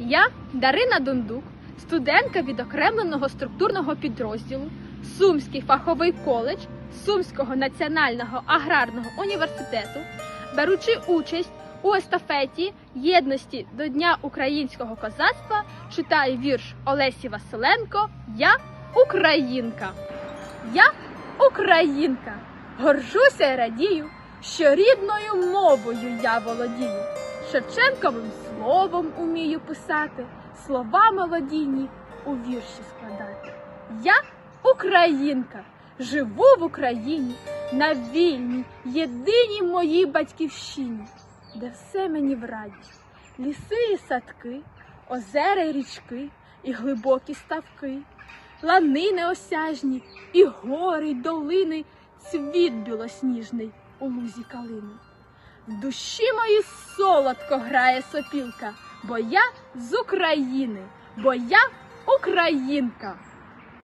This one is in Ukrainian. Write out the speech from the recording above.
Я Дарина Дундук, студентка відокремленого структурного підрозділу Сумський фаховий коледж Сумського національного аграрного університету, беручи участь у естафеті єдності до Дня українського козацтва, читаю вірш Олесі Василенко Я Українка. Я Українка. Горжуся і радію, що рідною мовою я володію. Шевченковим словом умію писати, слова мелодійні у вірші складати. Я українка, живу в Україні, на вільній, єдиній моїй батьківщині, де все мені в раді, ліси і садки, озера й річки, і глибокі ставки, лани неосяжні, і гори, й долини, цвіт білосніжний у лузі калини. В душі мої солодко грає сопілка, бо я з України, бо я українка.